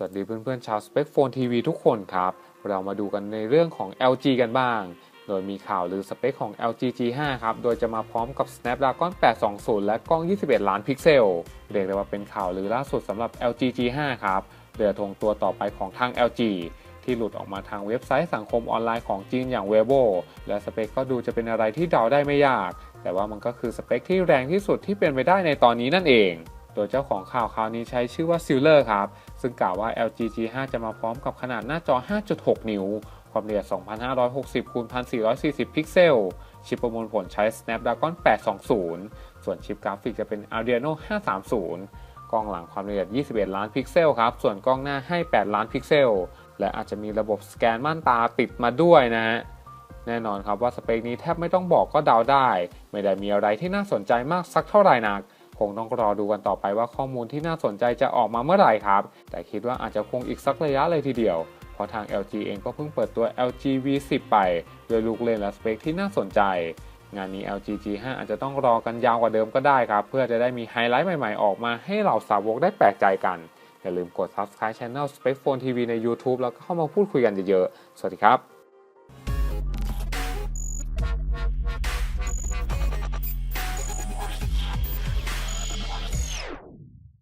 สวัสดีเพื่อนๆชาว Spec Phone TV ทุกคนครับ เรามาดูกันในเรื่องของ LG กันบ้าง โดยมีข่าวลือสเปคของ LG G5 ครับ โดยจะมาพร้อมกับ Snapdragon 820 และกล้อง 21 ล้านพิกเซล เรียกได้ว่าเป็นข่าวลือล่าสุดสำหรับ LG G5 ครับ เรือธงตัวต่อไปของทาง LG ที่หลุดออกมาทางเว็บไซต์สังคมออนไลน์ของจีนอย่าง Weibo และสเปคก็ดูจะเป็นอะไรที่เดาได้ไม่ยาก แต่ว่ามันก็คือสเปคที่แรงที่สุดที่เป็นไปได้ในตอนนี้นั่นเอง โดยเจ้าของข่าวคราวนี้ใช้ชื่อว่า Silver ครับ ซึ่งกล่าวว่า LG G5 จะมาพร้อมกับขนาดหน้าจอ 5.6 นิ้ว ความละเอียด 2560คูณ1440 พิกเซล ชิปประมวลผลใช้ Snapdragon 820 ส่วนชิปกราฟิกจะเป็น Adreno 530 กล้องหลังความละเอียด 21 ล้านพิกเซลครับ ส่วนกล้องหน้าให้ 8 ล้านพิกเซล และอาจจะมีระบบสแกนม่านตาติดมาด้วยนะฮะแน่นอนครับว่าสเปคนี้แทบไม่ต้องบอกก็เดาได้ ไม่ได้มีอะไรที่น่าสนใจมากสักเท่าไหร่นัก คงต้องรอดูกันต่อไปว่าข้อมูลที่น่าสนใจจะออกมาเมื่อไหร่ครับ แต่คิดว่าอาจจะคงอีกสักระยะเลยทีเดียว เพราะทาง LG เองก็เพิ่งเปิดตัว LG V10 ไปด้วยลูกเล่นและสเปคที่น่าสนใจ งานนี้ LG G5 อาจจะต้องรอกันยาวกว่าเดิมก็ได้ครับ เพื่อจะได้มีไฮไลท์ใหม่ๆ ออกมาให้เหล่าสาวกได้แปลกใจกันอย่าลืมกด subscribe channel Spec Phone TV ใน YouTube แล้วก็เข้ามาพูดคุยกันเยอะๆ สวัสดีครับ